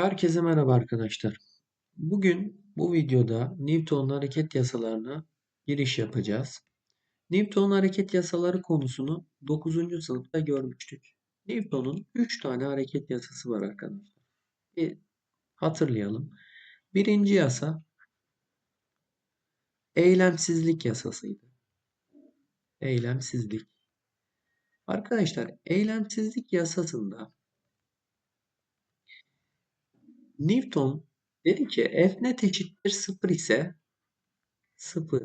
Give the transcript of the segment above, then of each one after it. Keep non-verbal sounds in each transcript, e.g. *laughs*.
Herkese merhaba arkadaşlar. Bugün bu videoda Newton'un hareket yasalarına giriş yapacağız. Newton'un hareket yasaları konusunu 9. sınıfta görmüştük. Newton'un 3 tane hareket yasası var arkadaşlar. Bir hatırlayalım. Birinci yasa eylemsizlik yasasıydı. Eylemsizlik. Arkadaşlar eylemsizlik yasasında Newton dedi ki F net eşittir 0 ise 0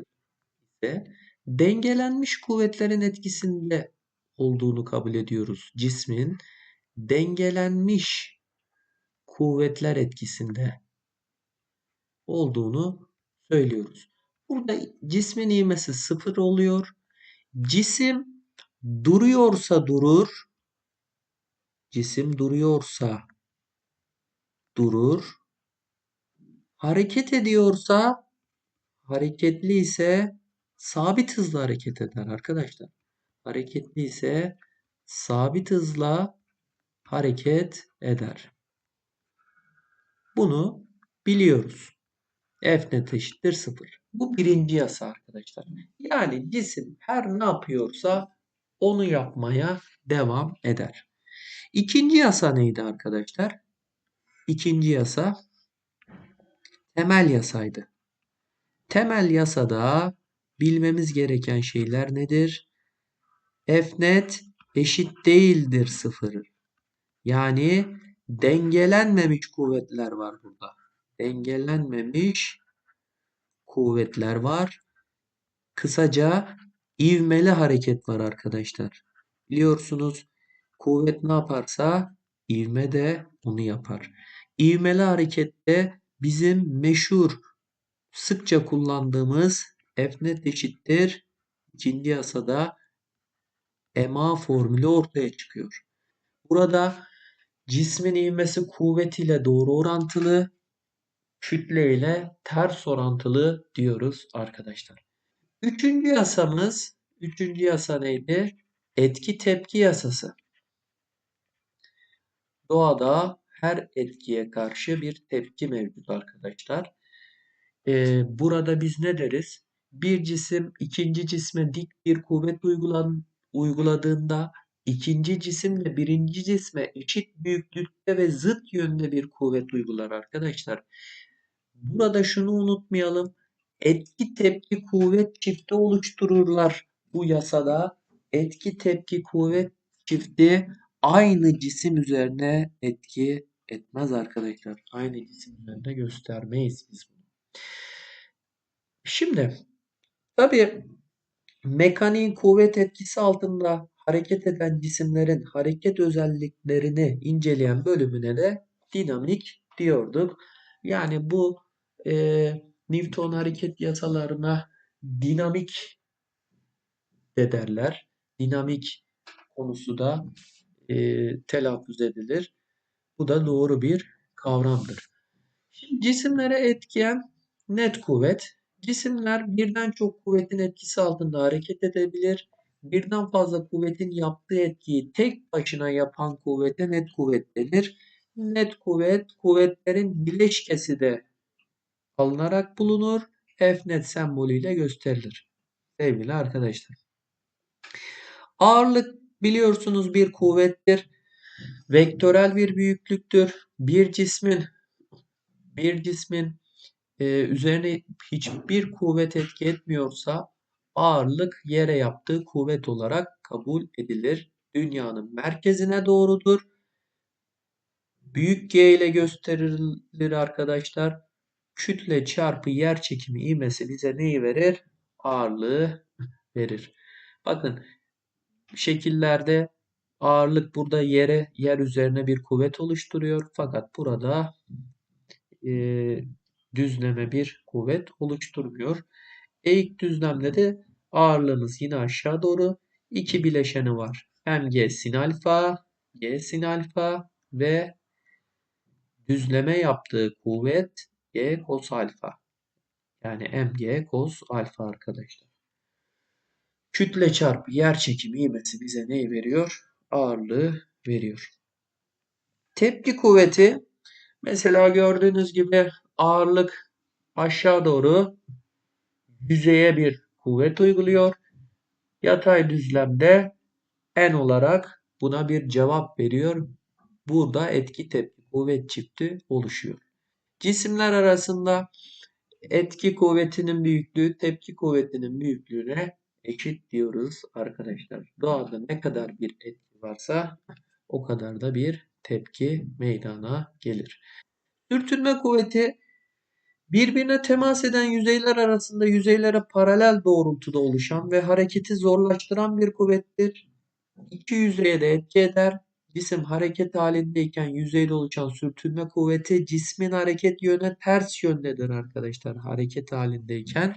ise dengelenmiş kuvvetlerin etkisinde olduğunu kabul ediyoruz. Cismin dengelenmiş kuvvetler etkisinde olduğunu söylüyoruz. Burada cismin ivmesi 0 oluyor. Cisim duruyorsa durur. Cisim duruyorsa durur. Hareket ediyorsa hareketli ise sabit hızla hareket eder arkadaşlar. Hareketli ise sabit hızla hareket eder. Bunu biliyoruz. F net eşittir 0. Bu birinci yasa arkadaşlar. Yani cisim her ne yapıyorsa onu yapmaya devam eder. İkinci yasa neydi arkadaşlar? İkinci yasa temel yasaydı. Temel yasada bilmemiz gereken şeyler nedir? F net eşit değildir sıfır. Yani dengelenmemiş kuvvetler var burada. Dengelenmemiş kuvvetler var. Kısaca ivmeli hareket var arkadaşlar. Biliyorsunuz kuvvet ne yaparsa ivme de onu yapar. İvmeli harekette bizim meşhur sıkça kullandığımız F net eşittir ikinci yasada MA formülü ortaya çıkıyor. Burada cismin ivmesi kuvvet ile doğru orantılı, kütle ile ters orantılı diyoruz arkadaşlar. Üçüncü yasamız, üçüncü yasa neydi? Etki tepki yasası. Doğada her etkiye karşı bir tepki mevcut arkadaşlar. Ee, burada biz ne deriz? Bir cisim ikinci cisme dik bir kuvvet uygulan, uyguladığında ikinci cisim de birinci cisme eşit büyüklükte ve zıt yönde bir kuvvet uygular arkadaşlar. Burada şunu unutmayalım. Etki tepki kuvvet çifti oluştururlar bu yasada. Etki tepki kuvvet çifti aynı cisim üzerine etki etmez arkadaşlar. Aynı cisim üzerinde göstermeyiz biz bunu. Şimdi tabii mekaniğin kuvvet etkisi altında hareket eden cisimlerin hareket özelliklerini inceleyen bölümüne de dinamik diyorduk. Yani bu e, Newton hareket yasalarına dinamik de derler. Dinamik konusu da e, telaffuz edilir. Bu da doğru bir kavramdır. Şimdi cisimlere etkiyen net kuvvet. Cisimler birden çok kuvvetin etkisi altında hareket edebilir. Birden fazla kuvvetin yaptığı etkiyi tek başına yapan kuvvete net kuvvet denir. Net kuvvet kuvvetlerin bileşkesi de alınarak bulunur. F net sembolüyle gösterilir. Sevgili arkadaşlar. Ağırlık biliyorsunuz bir kuvvettir. Vektörel bir büyüklüktür. Bir cismin bir cismin e, üzerine hiçbir kuvvet etki etmiyorsa ağırlık yere yaptığı kuvvet olarak kabul edilir. Dünyanın merkezine doğrudur. Büyük G ile gösterilir arkadaşlar. Kütle çarpı yer çekimi ivmesi bize neyi verir? Ağırlığı verir. Bakın şekillerde ağırlık burada yere yer üzerine bir kuvvet oluşturuyor. Fakat burada e, düzleme bir kuvvet oluşturmuyor. Eğik düzlemde de ağırlığımız yine aşağı doğru iki bileşeni var. Mg sin alfa, G sin alfa ve düzleme yaptığı kuvvet G cos alfa. Yani Mg cos alfa arkadaşlar. Kütle çarpı yer çekimi ivmesi bize neyi veriyor? Ağırlığı veriyor. Tepki kuvveti Mesela gördüğünüz gibi ağırlık aşağı doğru yüzeye bir kuvvet uyguluyor. Yatay düzlemde N olarak buna bir cevap veriyor. Burada etki tepki kuvvet çifti oluşuyor. Cisimler arasında etki kuvvetinin büyüklüğü tepki kuvvetinin büyüklüğüne eşit diyoruz arkadaşlar. Doğada ne kadar bir etki varsa o kadar da bir tepki meydana gelir. Sürtünme kuvveti birbirine temas eden yüzeyler arasında yüzeylere paralel doğrultuda oluşan ve hareketi zorlaştıran bir kuvvettir. İki yüzeye de etki eder. Cisim hareket halindeyken yüzeyde oluşan sürtünme kuvveti cismin hareket yönüne ters yöndedir arkadaşlar. Hareket halindeyken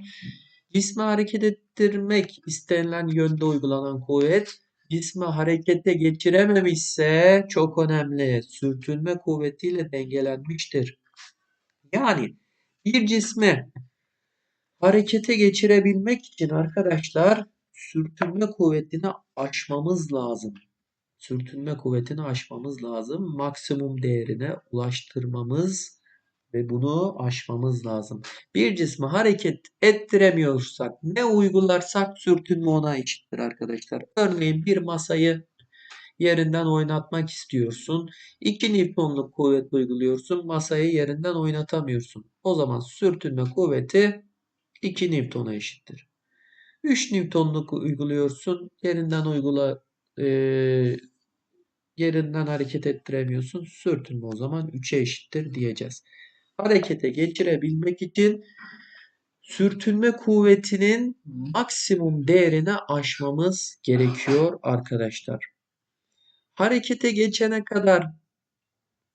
cismi hareket ettirmek istenilen yönde uygulanan kuvvet cismi harekete geçirememişse çok önemli sürtünme kuvvetiyle dengelenmiştir. Yani bir cismi harekete geçirebilmek için arkadaşlar sürtünme kuvvetini aşmamız lazım. Sürtünme kuvvetini aşmamız lazım. Maksimum değerine ulaştırmamız ve bunu aşmamız lazım. Bir cismi hareket ettiremiyorsak ne uygularsak sürtünme ona eşittir arkadaşlar. Örneğin bir masayı yerinden oynatmak istiyorsun. 2 Newton'luk kuvvet uyguluyorsun. Masayı yerinden oynatamıyorsun. O zaman sürtünme kuvveti 2 Newton'a eşittir. 3 Newton'luk uyguluyorsun. Yerinden uygula e, yerinden hareket ettiremiyorsun. Sürtünme o zaman 3'e eşittir diyeceğiz. Harekete geçirebilmek için sürtünme kuvvetinin maksimum değerini aşmamız gerekiyor arkadaşlar. Harekete geçene kadar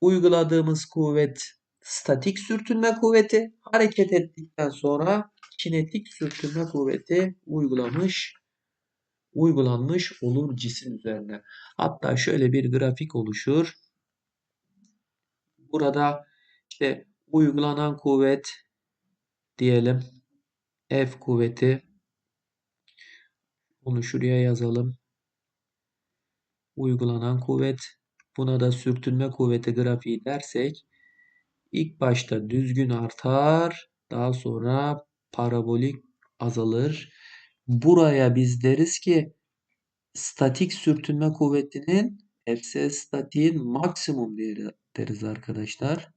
uyguladığımız kuvvet statik sürtünme kuvveti. Hareket ettikten sonra kinetik sürtünme kuvveti uygulamış uygulanmış olur cisim üzerine. Hatta şöyle bir grafik oluşur. Burada işte uygulanan kuvvet diyelim F kuvveti onu şuraya yazalım. Uygulanan kuvvet buna da sürtünme kuvveti grafiği dersek ilk başta düzgün artar daha sonra parabolik azalır. Buraya biz deriz ki statik sürtünme kuvvetinin Fs statiğin maksimum değeri deriz arkadaşlar.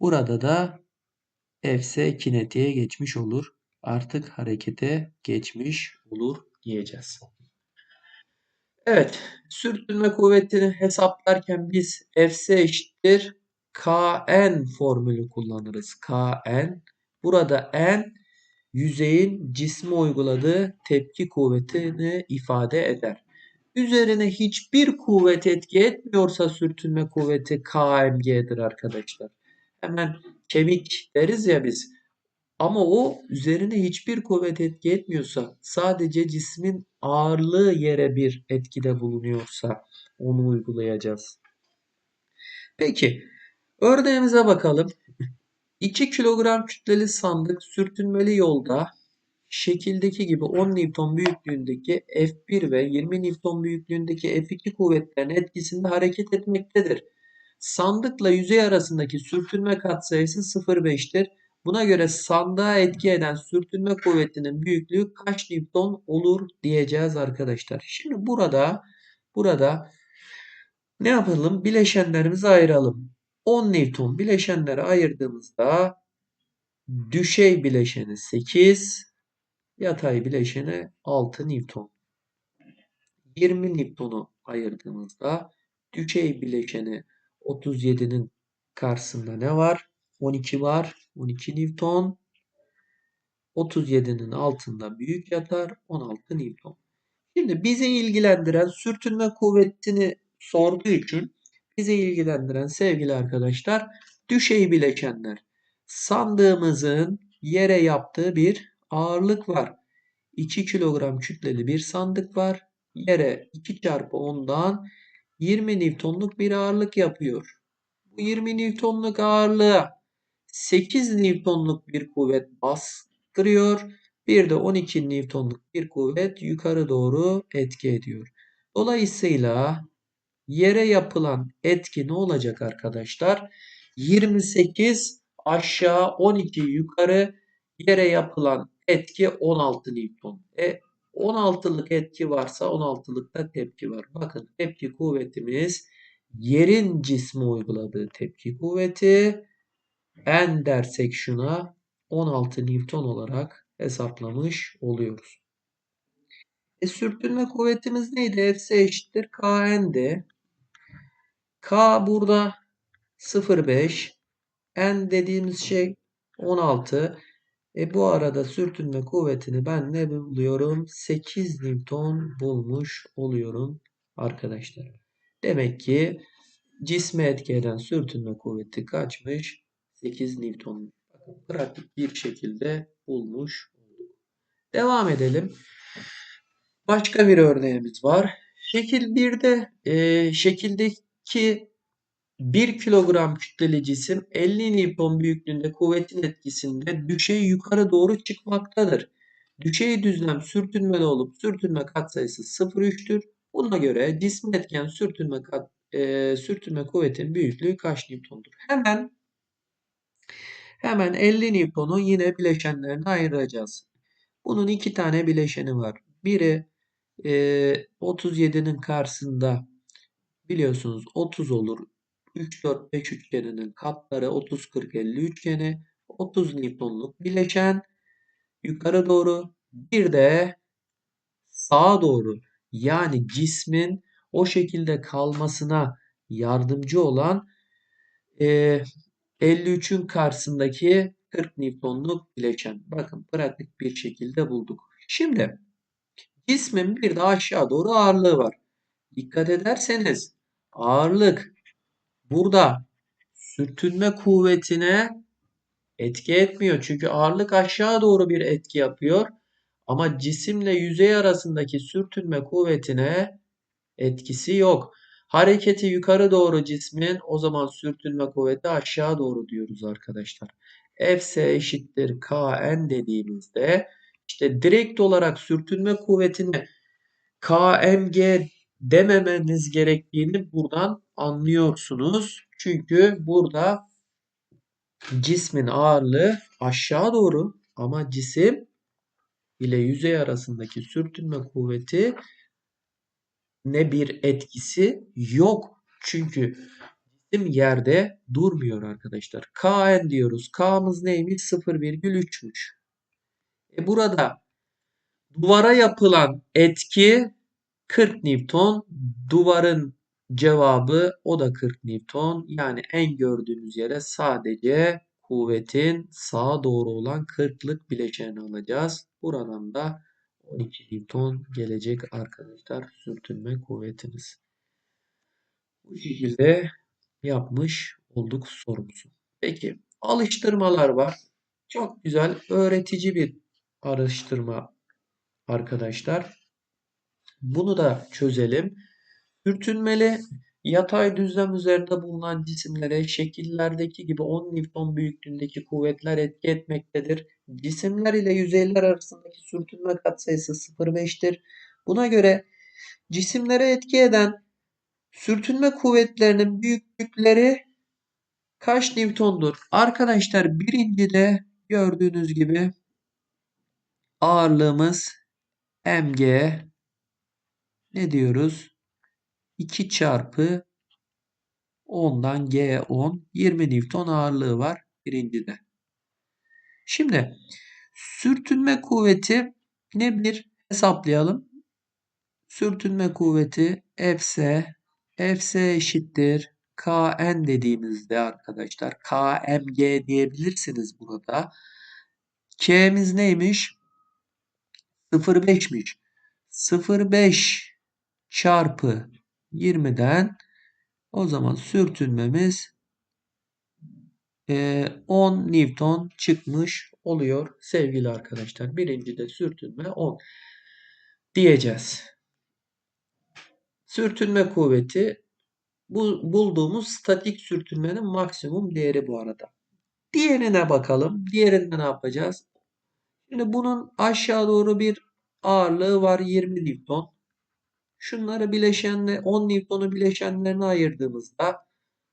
Burada da Fs kinetiğe geçmiş olur. Artık harekete geçmiş olur diyeceğiz. Evet, sürtünme kuvvetini hesaplarken biz Fs eşittir Kn formülü kullanırız. Kn. Burada n yüzeyin cisme uyguladığı tepki kuvvetini ifade eder. Üzerine hiçbir kuvvet etki etmiyorsa sürtünme kuvveti KMG'dir arkadaşlar. Hemen kemik deriz ya biz. Ama o üzerine hiçbir kuvvet etki etmiyorsa sadece cismin ağırlığı yere bir etkide bulunuyorsa onu uygulayacağız. Peki örneğimize bakalım. *laughs* 2 kilogram kütleli sandık sürtünmeli yolda şekildeki gibi 10 Newton büyüklüğündeki F1 ve 20 Newton büyüklüğündeki F2 kuvvetlerin etkisinde hareket etmektedir. Sandıkla yüzey arasındaki sürtünme katsayısı 0,5'tir. Buna göre sandığa etki eden sürtünme kuvvetinin büyüklüğü kaç Newton olur diyeceğiz arkadaşlar. Şimdi burada burada ne yapalım? Bileşenlerimizi ayıralım. 10 Newton bileşenleri ayırdığımızda düşey bileşeni 8, yatay bileşeni 6 Newton. 20 Newton'u ayırdığımızda düşey bileşeni 37'nin karşısında ne var? 12 var. 12 Newton. 37'nin altında büyük yatar. 16 Newton. Şimdi bizi ilgilendiren sürtünme kuvvetini sorduğu için bizi ilgilendiren sevgili arkadaşlar düşey bileşenler. Sandığımızın yere yaptığı bir ağırlık var. 2 kilogram kütleli bir sandık var. Yere 2 çarpı 10'dan 20 Newton'luk bir ağırlık yapıyor. Bu 20 Newton'luk ağırlığa 8 Newton'luk bir kuvvet bastırıyor. Bir de 12 Newton'luk bir kuvvet yukarı doğru etki ediyor. Dolayısıyla yere yapılan etki ne olacak arkadaşlar? 28 aşağı 12 yukarı yere yapılan etki 16 Newton. E 16'lık etki varsa 16'lıkta tepki var. Bakın tepki kuvvetimiz yerin cisme uyguladığı tepki kuvveti n dersek şuna 16 Newton olarak hesaplamış oluyoruz. E, sürtünme kuvvetimiz neydi? Fs eşittir Kn'di. K burada 0,5. N dediğimiz şey 16. E bu arada sürtünme kuvvetini ben ne buluyorum? 8 Newton bulmuş oluyorum arkadaşlar. Demek ki cisme etki eden sürtünme kuvveti kaçmış? 8 Newton. Pratik bir şekilde bulmuş olduk. Devam edelim. Başka bir örneğimiz var. Şekil 1'de e, şekildeki 1 kilogram kütleli cisim 50 Newton büyüklüğünde kuvvetin etkisinde düşey yukarı doğru çıkmaktadır. Düşey düzlem sürtünmeli olup sürtünme katsayısı 0,3'tür. Buna göre cismin etken sürtünme kat, e, sürtünme kuvvetinin büyüklüğü kaç Newton'dur? Hemen hemen 50 Newton'u yine bileşenlerine ayıracağız. Bunun iki tane bileşeni var. Biri e, 37'nin karşısında biliyorsunuz 30 olur. 3, 4, 5 üçgeninin katları 30, 40, 50 üçgeni 30 Newton'luk bileşen yukarı doğru bir de sağa doğru yani cismin o şekilde kalmasına yardımcı olan e, 53'ün karşısındaki 40 Newton'luk bileşen. Bakın pratik bir şekilde bulduk. Şimdi cismin bir de aşağı doğru ağırlığı var. Dikkat ederseniz ağırlık burada sürtünme kuvvetine etki etmiyor. Çünkü ağırlık aşağı doğru bir etki yapıyor. Ama cisimle yüzey arasındaki sürtünme kuvvetine etkisi yok. Hareketi yukarı doğru cismin o zaman sürtünme kuvveti aşağı doğru diyoruz arkadaşlar. Fs eşittir Kn dediğimizde işte direkt olarak sürtünme kuvvetini KMG dememeniz gerektiğini buradan anlıyorsunuz. Çünkü burada cismin ağırlığı aşağı doğru ama cisim ile yüzey arasındaki sürtünme kuvveti ne bir etkisi yok. Çünkü cisim yerde durmuyor arkadaşlar. Kn diyoruz. K'mız neymiş? 0,3'müş. E burada duvara yapılan etki 40 Newton. Duvarın cevabı o da 40 Newton. Yani en gördüğünüz yere sadece kuvvetin sağa doğru olan 40'lık bileşeni alacağız. Buradan da 12 Newton gelecek arkadaşlar sürtünme kuvvetimiz. Bu şekilde yapmış olduk sorumuzu. Peki alıştırmalar var. Çok güzel öğretici bir araştırma arkadaşlar. Bunu da çözelim. Sürtünmeli yatay düzlem üzerinde bulunan cisimlere şekillerdeki gibi 10 Newton büyüklüğündeki kuvvetler etki etmektedir. Cisimler ile yüzeyler arasındaki sürtünme katsayısı 0,5'tir. Buna göre cisimlere etki eden sürtünme kuvvetlerinin büyüklükleri kaç Newton'dur? Arkadaşlar birincide gördüğünüz gibi ağırlığımız mg ne diyoruz? 2 çarpı 10'dan G10 20 Newton ağırlığı var birincide. Şimdi sürtünme kuvveti ne bir hesaplayalım. Sürtünme kuvveti Fs Fs eşittir Kn dediğimizde arkadaşlar Kmg diyebilirsiniz burada. K'miz neymiş? 0,5'miş. 0,5 çarpı 20'den o zaman sürtünmemiz 10 Newton çıkmış oluyor sevgili arkadaşlar. Birinci de sürtünme 10 diyeceğiz. Sürtünme kuvveti bu bulduğumuz statik sürtünmenin maksimum değeri bu arada. Diğerine bakalım. Diğerinde ne yapacağız? Şimdi bunun aşağı doğru bir ağırlığı var 20 Newton. Şunları bileşenle 10 Newton'u bileşenlerine ayırdığımızda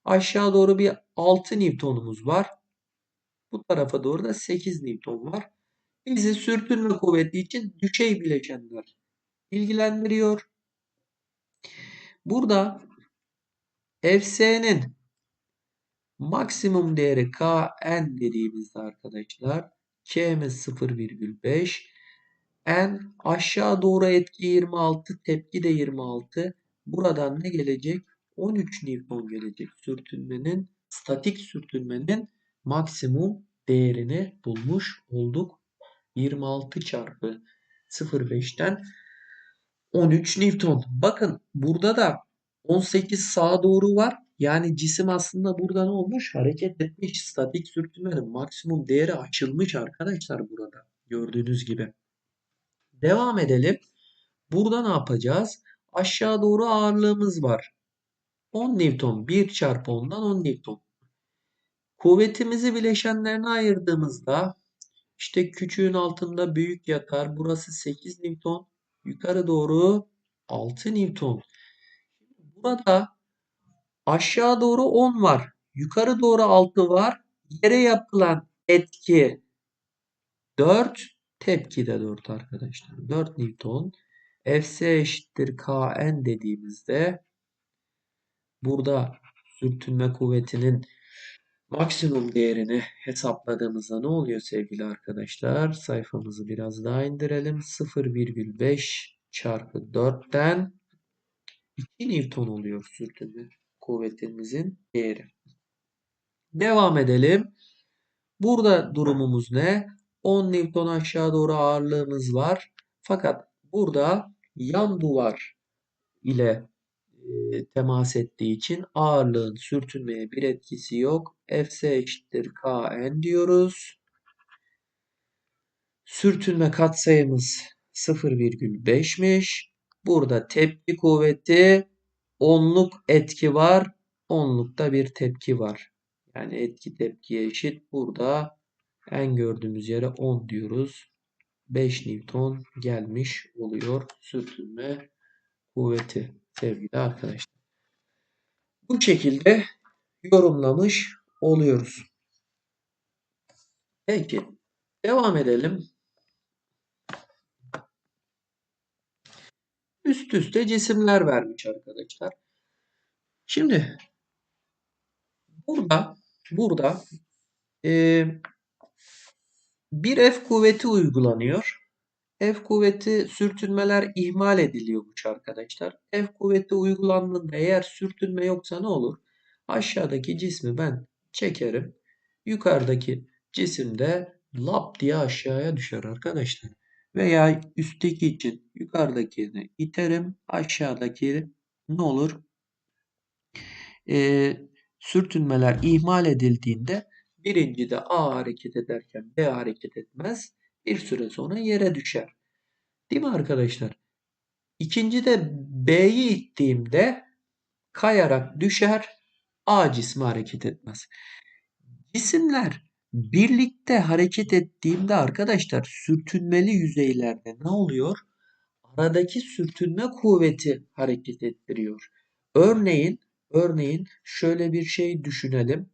Aşağı doğru bir 6 Newton'umuz var. Bu tarafa doğru da 8 Newton var. Bizi sürtünme kuvveti için düşey bileşenler ilgilendiriyor. Burada Fs'nin maksimum değeri Kn dediğimizde arkadaşlar K'miz 0,5 N aşağı doğru etki 26 tepki de 26 buradan ne gelecek? 13 Newton gelecek sürtünmenin statik sürtünmenin maksimum değerini bulmuş olduk. 26 çarpı 0,5'ten 13 Newton. Bakın burada da 18 sağa doğru var. Yani cisim aslında burada ne olmuş? Hareket etmiş. Statik sürtünmenin maksimum değeri açılmış arkadaşlar burada. Gördüğünüz gibi. Devam edelim. Burada ne yapacağız? Aşağı doğru ağırlığımız var. 10 Newton. 1 çarpı 10'dan 10 Newton. Kuvvetimizi bileşenlerine ayırdığımızda işte küçüğün altında büyük yatar. Burası 8 Newton. Yukarı doğru 6 Newton. Burada aşağı doğru 10 var. Yukarı doğru 6 var. Yere yapılan etki 4. Tepki de 4 arkadaşlar. 4 Newton. Fs eşittir Kn dediğimizde burada sürtünme kuvvetinin maksimum değerini hesapladığımızda ne oluyor sevgili arkadaşlar? Sayfamızı biraz daha indirelim. 0,5 çarpı 4'ten 2 Newton oluyor sürtünme kuvvetimizin değeri. Devam edelim. Burada durumumuz ne? 10 Newton aşağı doğru ağırlığımız var. Fakat burada yan duvar ile temas ettiği için ağırlığın sürtünmeye bir etkisi yok. Fs eşittir Kn diyoruz. Sürtünme katsayımız 0,5'miş. Burada tepki kuvveti onluk etki var. Onlukta bir tepki var. Yani etki tepkiye eşit. Burada en gördüğümüz yere 10 diyoruz. 5 Newton gelmiş oluyor sürtünme kuvveti sevgili arkadaşlar. Bu şekilde yorumlamış oluyoruz. Peki devam edelim. Üst üste cisimler vermiş arkadaşlar. Şimdi burada burada e, bir F kuvveti uygulanıyor. F kuvveti sürtünmeler ihmal ediliyormuş arkadaşlar. F kuvveti uygulandığında eğer sürtünme yoksa ne olur? Aşağıdaki cismi ben çekerim. Yukarıdaki cisim de lap diye aşağıya düşer arkadaşlar. Veya üstteki için yukarıdakini iterim. Aşağıdaki ne olur? Ee, sürtünmeler ihmal edildiğinde birinci de A hareket ederken B hareket etmez. Bir süre sonra yere düşer. Değil mi arkadaşlar? İkinci de B'yi ittiğimde kayarak düşer. A cismi hareket etmez. Cisimler birlikte hareket ettiğimde arkadaşlar sürtünmeli yüzeylerde ne oluyor? Aradaki sürtünme kuvveti hareket ettiriyor. Örneğin örneğin şöyle bir şey düşünelim.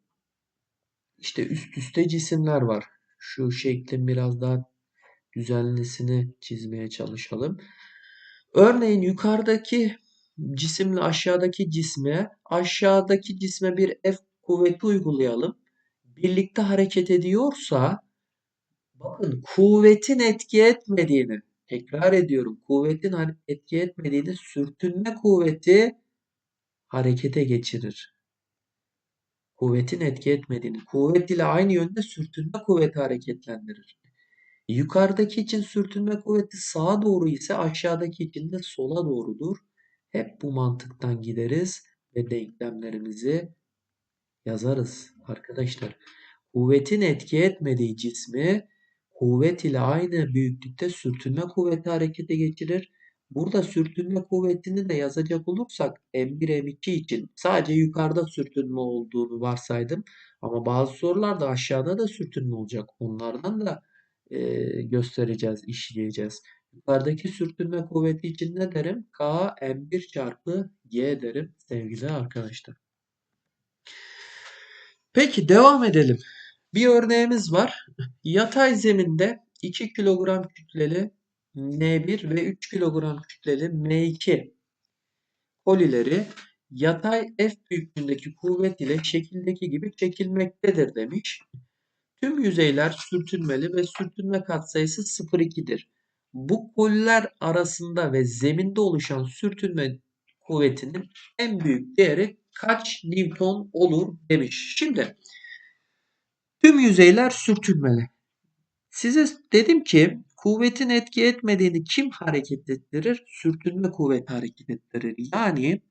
İşte üst üste cisimler var. Şu şeklin biraz daha düzenlisini çizmeye çalışalım. Örneğin yukarıdaki cisimle aşağıdaki cisme, aşağıdaki cisme bir F kuvveti uygulayalım. Birlikte hareket ediyorsa bakın kuvvetin etki etmediğini tekrar ediyorum. Kuvvetin etki etmediğini sürtünme kuvveti harekete geçirir. Kuvvetin etki etmediğini. Kuvvet ile aynı yönde sürtünme kuvveti hareketlendirir. Yukarıdaki için sürtünme kuvveti sağa doğru ise aşağıdaki için de sola doğrudur. Hep bu mantıktan gideriz ve denklemlerimizi yazarız arkadaşlar. Kuvvetin etki etmediği cismi kuvvet ile aynı büyüklükte sürtünme kuvveti harekete geçirir. Burada sürtünme kuvvetini de yazacak olursak M1 M2 için sadece yukarıda sürtünme olduğunu varsaydım. Ama bazı sorularda aşağıda da sürtünme olacak. Onlardan da e, göstereceğiz, işleyeceğiz. Yukarıdaki sürtünme kuvveti için ne derim? K M1 çarpı G derim sevgili arkadaşlar. Peki devam edelim. Bir örneğimiz var. Yatay zeminde 2 kilogram kütleli N1 ve 3 kilogram kütleli M2 kolileri yatay F büyüklüğündeki kuvvet ile şekildeki gibi çekilmektedir demiş. Tüm yüzeyler sürtünmeli ve sürtünme katsayısı 0,2'dir. Bu koliler arasında ve zeminde oluşan sürtünme kuvvetinin en büyük değeri kaç Newton olur demiş. Şimdi tüm yüzeyler sürtünmeli. Size dedim ki kuvvetin etki etmediğini kim hareket ettirir? Sürtünme kuvveti hareket ettirir. Yani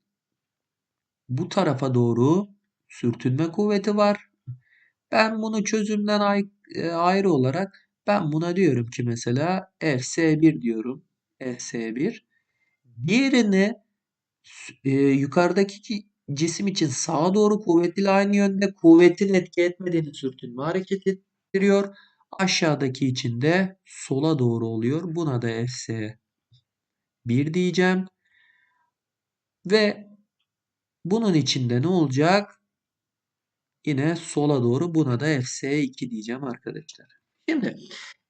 bu tarafa doğru sürtünme kuvveti var. Ben bunu çözümden ay- e, ayrı olarak ben buna diyorum ki mesela Fs1 diyorum. Fs1. Diğerini e, yukarıdaki ki- cisim için sağa doğru kuvvetli aynı yönde kuvvetin etki etmediğini sürtünme hareket ettiriyor. Aşağıdaki için de sola doğru oluyor. Buna da Fs1 diyeceğim. Ve bunun içinde ne olacak? Yine sola doğru buna da Fs2 diyeceğim arkadaşlar. Şimdi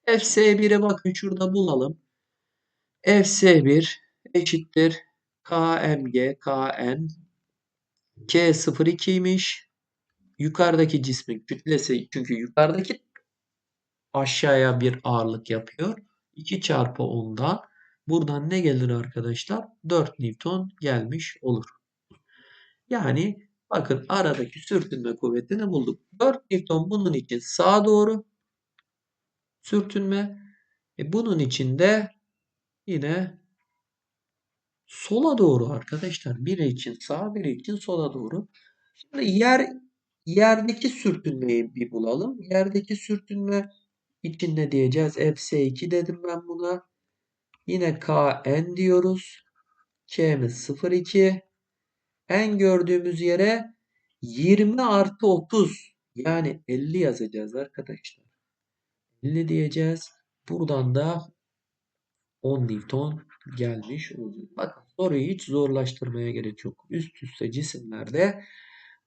Fs1'e bakın şurada bulalım. Fs1 eşittir kmg kn K02'ymiş. Yukarıdaki cismin kütlesi çünkü yukarıdaki aşağıya bir ağırlık yapıyor. 2 çarpı 10'dan buradan ne gelir arkadaşlar? 4 Newton gelmiş olur. Yani bakın aradaki sürtünme kuvvetini bulduk. 4 Newton bunun için sağa doğru sürtünme. E bunun için de yine sola doğru arkadaşlar. Biri için sağa, biri için sola doğru. Şimdi yer yerdeki sürtünmeyi bir bulalım. Yerdeki sürtünme için ne diyeceğiz? Fs2 dedim ben buna. Yine Kn diyoruz. K'miz 0,2. En gördüğümüz yere 20 artı 30 yani 50 yazacağız arkadaşlar. 50 diyeceğiz. Buradan da 10 Newton gelmiş olacak. Bakın soruyu hiç zorlaştırmaya gerek yok. Üst üste cisimlerde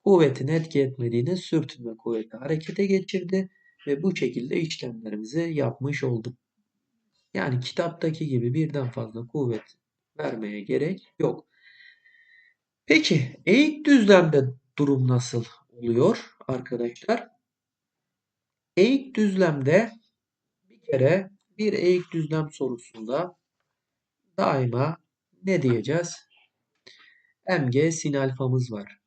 kuvvetin etki etmediğini sürtünme kuvveti harekete geçirdi ve bu şekilde işlemlerimizi yapmış olduk. Yani kitaptaki gibi birden fazla kuvvet vermeye gerek yok. Peki eğik düzlemde durum nasıl oluyor arkadaşlar? Eğik düzlemde bir kere bir eğik düzlem sorusunda daima ne diyeceğiz? Mg sin alfamız var.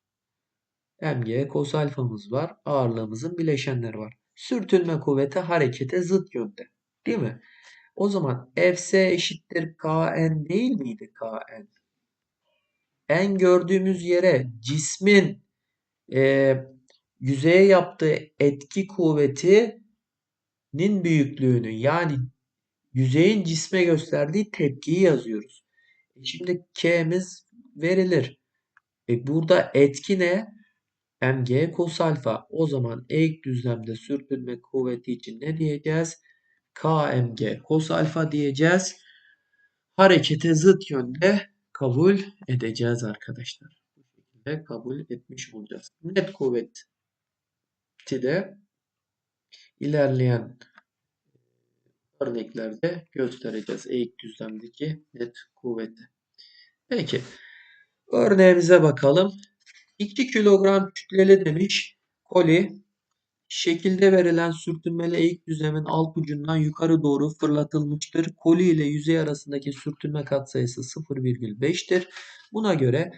Mg kos alfamız var. Ağırlığımızın bileşenleri var. Sürtünme kuvveti harekete zıt yönde. Değil mi? O zaman Fs eşittir Kn değil miydi Kn? En gördüğümüz yere cismin e, yüzeye yaptığı etki kuvvetinin büyüklüğünü yani yüzeyin cisme gösterdiği tepkiyi yazıyoruz. E şimdi K'miz verilir. E burada etki ne? Mg kos alfa. O zaman eğik düzlemde sürtünme kuvveti için ne diyeceğiz? Kmg kos alfa diyeceğiz. Harekete zıt yönde kabul edeceğiz arkadaşlar. Bu şekilde kabul etmiş olacağız. Net kuvveti de ilerleyen örneklerde göstereceğiz. Eğik düzlemdeki net kuvveti. Peki. Örneğimize bakalım. 2 kilogram kütleli demiş. Koli şekilde verilen sürtünmeli eğik düzlemin alt ucundan yukarı doğru fırlatılmıştır. Koli ile yüzey arasındaki sürtünme katsayısı 0,5'tir. Buna göre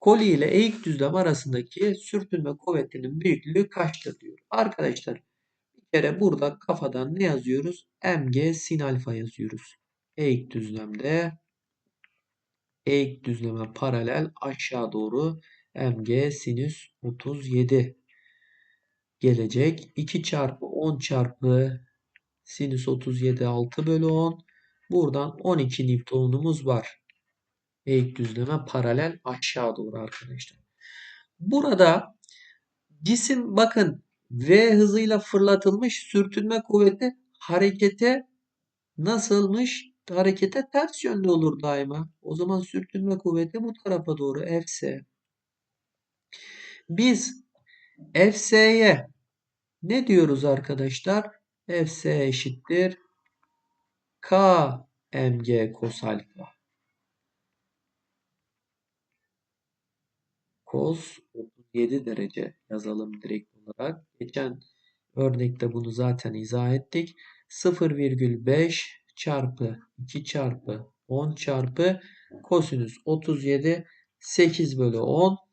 koli ile eğik düzlem arasındaki sürtünme kuvvetinin büyüklüğü kaçtır diyor. Arkadaşlar bir kere burada kafadan ne yazıyoruz? Mg sin alfa yazıyoruz. Eğik düzlemde eğik düzleme paralel aşağı doğru mg sinüs 37 gelecek. 2 çarpı 10 çarpı sinüs 37 6 bölü 10. Buradan 12 Newton'umuz var. Eğik düzleme paralel aşağı doğru arkadaşlar. Burada cisim bakın V hızıyla fırlatılmış sürtünme kuvveti harekete nasılmış? Harekete ters yönde olur daima. O zaman sürtünme kuvveti bu tarafa doğru Fs. Biz Fs'ye ne diyoruz arkadaşlar? Fs eşittir kmg kos alfa. Kos 37 derece yazalım direkt olarak. Geçen örnekte bunu zaten izah ettik. 0,5 çarpı 2 çarpı 10 çarpı kosinüs 37 8 bölü 10.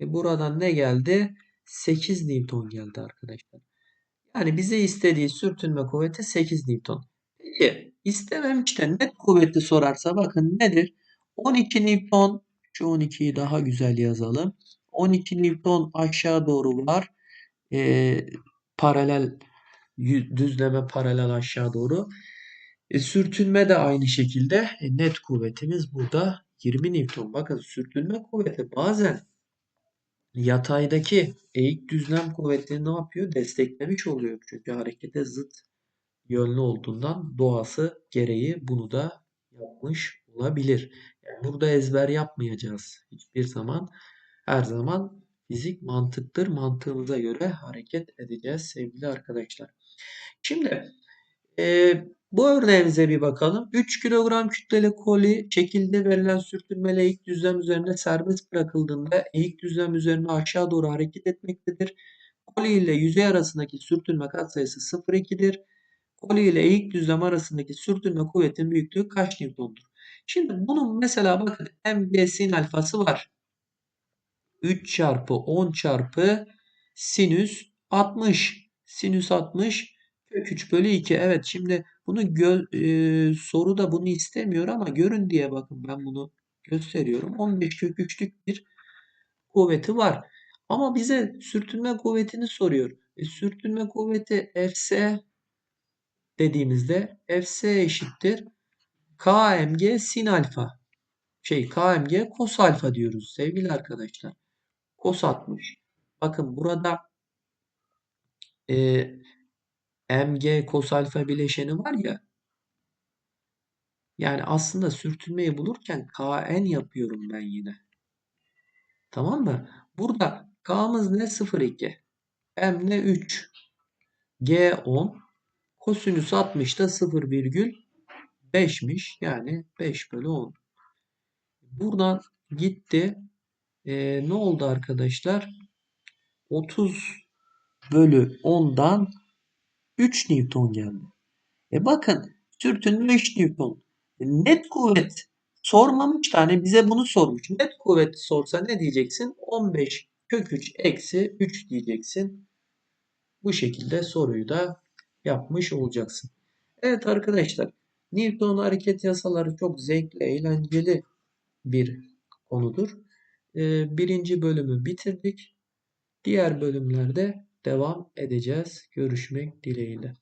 E buradan ne geldi? 8 Newton geldi arkadaşlar. Yani bize istediği sürtünme kuvveti 8 Newton. Peki istememiş de net kuvveti sorarsa bakın nedir? 12 Newton şu 12'yi daha güzel yazalım. 12 Newton aşağı doğru var. Ee, paralel düzleme paralel aşağı doğru. E, sürtünme de aynı şekilde. E, net kuvvetimiz burada 20 Newton. Bakın sürtünme kuvveti bazen yataydaki eğik düzlem kuvvetini ne yapıyor? Desteklemiş oluyor. Çünkü harekete zıt yönlü olduğundan doğası gereği bunu da yapmış olabilir. Yani burada ezber yapmayacağız hiçbir zaman. Her zaman fizik mantıktır. Mantığımıza göre hareket edeceğiz sevgili arkadaşlar. Şimdi e, bu örneğimize bir bakalım. 3 kilogram kütleli koli şekilde verilen sürtünmeli eğik düzlem üzerinde serbest bırakıldığında eğik düzlem üzerine aşağı doğru hareket etmektedir. Koli ile yüzey arasındaki sürtünme katsayısı 0,2'dir. Koli ile eğik düzlem arasındaki sürtünme kuvvetinin büyüklüğü kaç Newton'dur? Şimdi bunun mesela bakın mg sin alfası var. 3 çarpı 10 çarpı sinüs 60. Sinüs 60 kök 3 bölü 2. Evet şimdi bunu gö e, soru da bunu istemiyor ama görün diye bakın ben bunu gösteriyorum. 15 kök 3'lük bir kuvveti var. Ama bize sürtünme kuvvetini soruyor. E, sürtünme kuvveti Fs dediğimizde Fs eşittir kmg sin alfa. Şey kmg kos alfa diyoruz sevgili arkadaşlar. Kos 60. Bakın burada e, mg kos alfa bileşeni var ya. Yani aslında sürtünmeyi bulurken kn yapıyorum ben yine. Tamam mı? Burada k'mız ne? 0,2. M ne? 3. G 10. Kosinüs 60 da 0,5'miş. Yani 5 bölü 10. Buradan gitti. Ee, ne oldu arkadaşlar? 30 bölü 10'dan 3 Newton geldi. E bakın sürtünme 3 Newton. E net kuvvet sormamış tane bize bunu sormuş. Net kuvvet sorsa ne diyeceksin? 15 kök 3 eksi 3 diyeceksin. Bu şekilde soruyu da yapmış olacaksın. Evet arkadaşlar Newton hareket yasaları çok zevkli, eğlenceli bir konudur. Ee, birinci bölümü bitirdik. Diğer bölümlerde devam edeceğiz. Görüşmek dileğiyle.